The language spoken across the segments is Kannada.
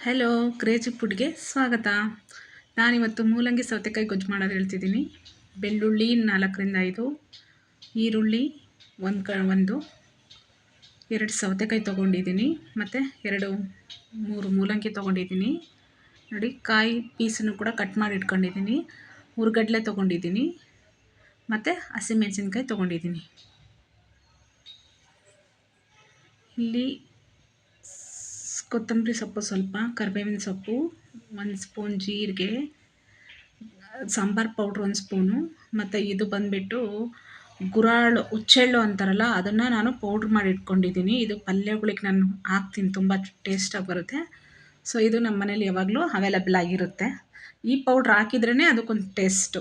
ಹಲೋ ಕ್ರೇಜಿ ಫುಡ್ಗೆ ಸ್ವಾಗತ. ನಾನಿವತ್ತು ಮೂಲಂಗಿ ಸೌತೆಕಾಯಿ ಗೊಜ್ಜು ಮಾಡೋದು ಹೇಳ್ತಿದ್ದೀನಿ. ಬೆಳ್ಳುಳ್ಳಿ ನಾಲ್ಕರಿಂದ ಐದು, ಈರುಳ್ಳಿ ಒಂದು ಕ, ಒಂದು, ಎರಡು ಸೌತೆಕಾಯಿ ತೊಗೊಂಡಿದ್ದೀನಿ. ಮತ್ತು ಎರಡು, ಮೂರು ಮೂಲಂಗಿ ತೊಗೊಂಡಿದ್ದೀನಿ. ನೋಡಿ, ಕಾಯಿ ಪೀಸನ್ನು ಕೂಡ ಕಟ್ ಮಾಡಿ ಇಟ್ಕೊಂಡಿದ್ದೀನಿ. ಹುರ್ಗಡ್ಲೆ ತೊಗೊಂಡಿದ್ದೀನಿ. ಮತ್ತು ಹಸಿಮೆಣಸಿನ್ಕಾಯಿ ತೊಗೊಂಡಿದ್ದೀನಿ. ಇಲ್ಲಿ ಕೊತ್ತಂಬರಿ ಸೊಪ್ಪು ಸ್ವಲ್ಪ, ಕರಿಬೇವಿನ ಸೊಪ್ಪು, ಒಂದು ಸ್ಪೂನ್ ಜೀರಿಗೆ, ಸಾಂಬಾರು ಪೌಡ್ರ್ ಒಂದು ಸ್ಪೂನು, ಮತ್ತು ಇದು ಬಂದುಬಿಟ್ಟು ಗುರಾಳು, ಹುಚ್ಚೆಳ್ಳು ಅಂತಾರಲ್ಲ, ಅದನ್ನು ನಾನು ಪೌಡ್ರ್ ಮಾಡಿ ಇಟ್ಕೊಂಡಿದ್ದೀನಿ. ಇದು ಪಲ್ಯಗಳಿಗೆ ನಾನು ಹಾಕ್ತೀನಿ, ತುಂಬ ಟೇಸ್ಟಾಗಿ ಬರುತ್ತೆ. ಸೊ ಇದು ನಮ್ಮ ಮನೇಲಿ ಯಾವಾಗಲೂ ಅವೈಲಬಲ್ ಆಗಿರುತ್ತೆ. ಈ ಪೌಡ್ರ್ ಹಾಕಿದ್ರೇ ಅದಕ್ಕೊಂದು ಟೇಸ್ಟು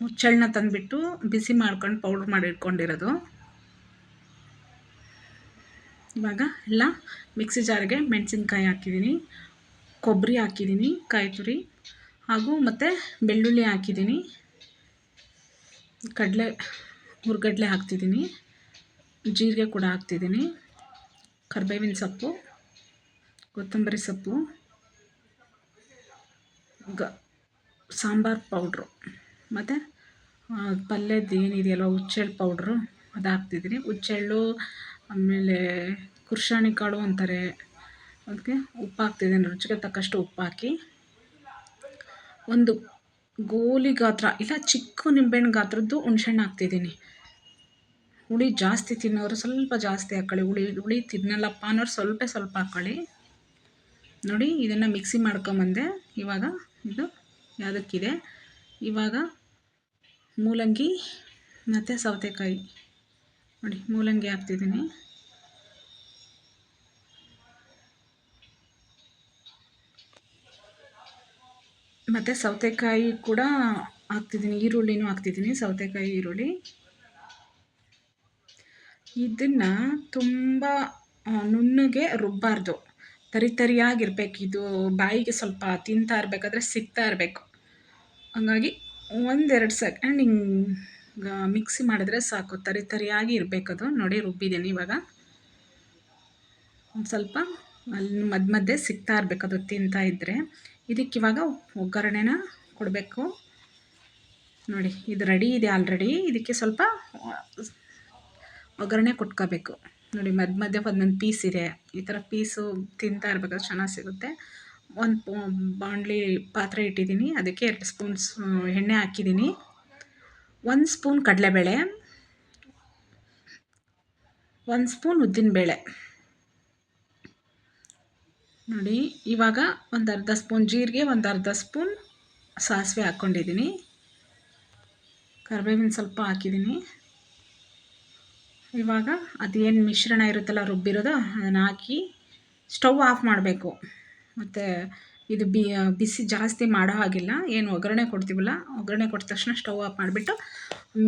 ಹುಚ್ಚೆಳ್ಳನ್ನ ತಂದುಬಿಟ್ಟು ಬಿಸಿ ಮಾಡ್ಕೊಂಡು ಪೌಡ್ರ್ ಮಾಡಿ ಇಟ್ಕೊಂಡಿರೋದು. ಇವಾಗ ಎಲ್ಲ ಮಿಕ್ಸಿ ಜಾರಿಗೆ ಮೆಣಸಿನ್ಕಾಯಿ ಹಾಕಿದ್ದೀನಿ, ಕೊಬ್ಬರಿ ಹಾಕಿದ್ದೀನಿ, ಕಾಯಿ ತುರಿ, ಹಾಗೂ ಮತ್ತು ಬೆಳ್ಳುಳ್ಳಿ ಹಾಕಿದ್ದೀನಿ. ಕಡಲೆ, ಹುರ್ಗಡ್ಲೆ ಹಾಕ್ತಿದ್ದೀನಿ, ಜೀರಿಗೆ ಕೂಡ ಹಾಕ್ತಿದ್ದೀನಿ, ಕರಿಬೇವಿನ ಸೊಪ್ಪು, ಕೊತ್ತಂಬರಿ ಸೊಪ್ಪು, ಗ, ಸಾಂಬಾರು ಪೌಡ್ರು, ಮತ್ತು ಪಲ್ಯದ್ದು ಏನಿದೆಯಲ್ಲ ಹುಚ್ಚೆಳ್ಳು ಪೌಡ್ರು ಅದು ಹಾಕ್ತಿದ್ದೀನಿ ಹುಚ್ಚೆಳ್ಳು ಆಮೇಲೆ ಕುರ್ಷಾಣಿ ಕಾಳು ಅಂತಾರೆ. ಅದಕ್ಕೆ ಉಪ್ಪು ಹಾಕ್ತಿದ್ದೀನಿ ರುಚಿಗೆ ತಕ್ಕಷ್ಟು ಉಪ್ಪು ಹಾಕಿ ಒಂದು ಗೋಲಿ ಗಾತ್ರ, ಇಲ್ಲ ಚಿಕ್ಕ ನಿಂಬೆಹಣ್ಣು ಗಾತ್ರದ್ದು ಹುಣ್ಸೆಹಣ್ಣು ಹಾಕ್ತಿದ್ದೀನಿ. ಹುಳಿ ಜಾಸ್ತಿ ತಿನ್ನೋರು ಸ್ವಲ್ಪ ಜಾಸ್ತಿ ಹಾಕ್ಕೊಳ್ಳಿ ಹುಳಿ ಹುಳಿ ತಿನ್ನಲ್ಲಪ್ಪ ಅನ್ನೋರು ಸ್ವಲ್ಪ ಸ್ವಲ್ಪ ಹಾಕ್ಕೊಳ್ಳಿ ನೋಡಿ, ಇದನ್ನು ಮಿಕ್ಸಿ ಮಾಡ್ಕೊಂಬಂದೆ. ಇವಾಗ ಇದು ಯಾವುದಕ್ಕಿದೆ? ಇವಾಗ ಮೂಲಂಗಿ ಮತ್ತು ಸೌತೆಕಾಯಿ. ನೋಡಿ, ಮೂಲಂಗಿ ಹಾಕ್ತಿದ್ದೀನಿ. ಮತ್ತು ಸೌತೆಕಾಯಿ ಕೂಡ ಹಾಕ್ತಿದ್ದೀನಿ, ಈರುಳ್ಳಿನೂ ಹಾಕ್ತಿದ್ದೀನಿ, ಸೌತೆಕಾಯಿ, ಈರುಳ್ಳಿ. ಇದನ್ನು ತುಂಬ ನುಣ್ಣಗೆ ರುಬ್ಬಾರ್ದು. ತರಿ ತರಿಯಾಗಿರ್ಬೇಕು, ಇದು ಬಾಯಿಗೆ ಸ್ವಲ್ಪ ತಿಂತಾ ಇರಬೇಕಾದ್ರೆ ಸಿಗ್ತಾ ಇರಬೇಕು. ಹಂಗಾಗಿ ಒಂದೆರಡು ಸೆಕೆಂಡ್ ಹಿಂಗೆ ಮಿಕ್ಸಿ ಮಾಡಿದ್ರೆ ಸಾಕು. ತರಿ ತರಿಯಾಗಿ ಇರಬೇಕದು ನೋಡಿ ರುಬ್ಬಿದ್ದೀನಿ ಇವಾಗ. ಒಂದು ಸ್ವಲ್ಪ ಅಲ್ಲಿ ಮಧ್ಯ ಮಧ್ಯೆ ಸಿಗ್ತಾ ಇರಬೇಕದು ತಿಂತಾ ಇದ್ದರೆ ಇದಕ್ಕೆ ಇವಾಗ ಒಗ್ಗರಣೆನ ಕೊಡಬೇಕು. ನೋಡಿ, ಇದು ರೆಡಿ ಇದೆ ಆಲ್ರೆಡಿ ಇದಕ್ಕೆ ಸ್ವಲ್ಪ ಒಗ್ಗರಣೆ ಕೊಟ್ಕೋಬೇಕು. ನೋಡಿ ಮಧ್ಯ ಮಧ್ಯೆ ಒಂದೊಂದು ಪೀಸ್ ಇದೆ. ಈ ಥರ ಪೀಸು ತಿಂತಾ ಇರಬೇಕು ಚೆನ್ನಾಗಿ ಸಿಗುತ್ತೆ. ಒಂದು ಬಾಂಡ್ಲಿ ಪಾತ್ರೆ ಇಟ್ಟಿದ್ದೀನಿ. ಅದಕ್ಕೆ ಎರಡು ಸ್ಪೂನ್ಸ್ ಎಣ್ಣೆ ಹಾಕಿದ್ದೀನಿ. ಒಂದು ಸ್ಪೂನ್ ಕಡಲೆಬೇಳೆ. ಒಂದು ಸ್ಪೂನ್ ಉದ್ದಿನಬೇಳೆ ನೋಡಿ, ಇವಾಗ ಒಂದು ಅರ್ಧ ಸ್ಪೂನ್ ಜೀರಿಗೆ, ಒಂದು ಅರ್ಧ ಸ್ಪೂನ್ ಸಾಸಿವೆ ಹಾಕ್ಕೊಂಡಿದ್ದೀನಿ ಕರಿಬೇವಿನ ಸ್ವಲ್ಪ ಹಾಕಿದ್ದೀನಿ. ಇವಾಗ ಅದೇನು ಮಿಶ್ರಣ ಇರುತ್ತಲ್ಲ ರುಬ್ಬಿರೋದು, ಅದನ್ನು ಹಾಕಿ ಸ್ಟವ್ ಆಫ್ ಮಾಡಬೇಕು. ಮತ್ತು ಇದು ಬಿ ಬಿಸಿ ಜಾಸ್ತಿ ಮಾಡೋ ಹಾಗಿಲ್ಲ. ಏನು ಒಗ್ಗರಣೆ ಕೊಡ್ತೀವಲ್ಲ, ಒಗ್ಗರಣೆ ಕೊಟ್ಟ ತಕ್ಷಣ ಸ್ಟವ್ ಆಫ್ ಮಾಡಿಬಿಟ್ಟು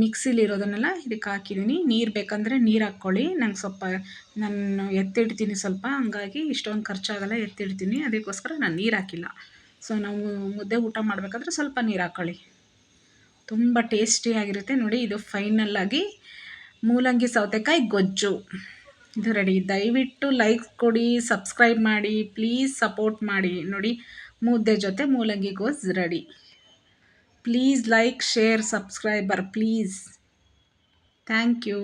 ಮಿಕ್ಸಿಲಿರೋದನ್ನೆಲ್ಲ ಇದಕ್ಕೆ ಹಾಕಿದ್ದೀನಿ. ನೀರು ಬೇಕಂದರೆ ನೀರು ಹಾಕ್ಕೊಳ್ಳಿ. ನಂಗೆ ಸ್ವಲ್ಪ, ನಾನು ಎತ್ತಿಡ್ತೀನಿ ಸ್ವಲ್ಪ, ಹಂಗಾಗಿ ಇಷ್ಟೊಂದು ಖರ್ಚಾಗಲ್ಲ, ಎತ್ತಿಡ್ತೀನಿ. ಅದಕ್ಕೋಸ್ಕರ ನಾನು ನೀರು ಹಾಕಿಲ್ಲ. ಸೊ ನಾವು ಮುದ್ದೆ ಊಟ ಮಾಡಬೇಕಾದ್ರೆ ಸ್ವಲ್ಪ ನೀರು ಹಾಕ್ಕೊಳ್ಳಿ. ತುಂಬ ಟೇಸ್ಟಿಯಾಗಿರುತ್ತೆ ನೋಡಿ, ಇದು ಫೈನಲ್ಲಾಗಿ ಮೂಲಂಗಿ ಸೌತೆಕಾಯಿ ಗೊಜ್ಜು. ಇದು ರೆಡಿ ದಯವಿಟ್ಟು ಲೈಕ್ ಕೊಡಿ ಸಬ್ಸ್ಕ್ರೈಬ್ ಮಾಡಿ ಪ್ಲೀಸ್ ಸಪೋರ್ಟ್ ಮಾಡಿ. ನೋಡಿ, ಮುದ್ದೆ ಜೊತೆ ಮೂಲಂಗಿ goes ready please like share subscriber please thank you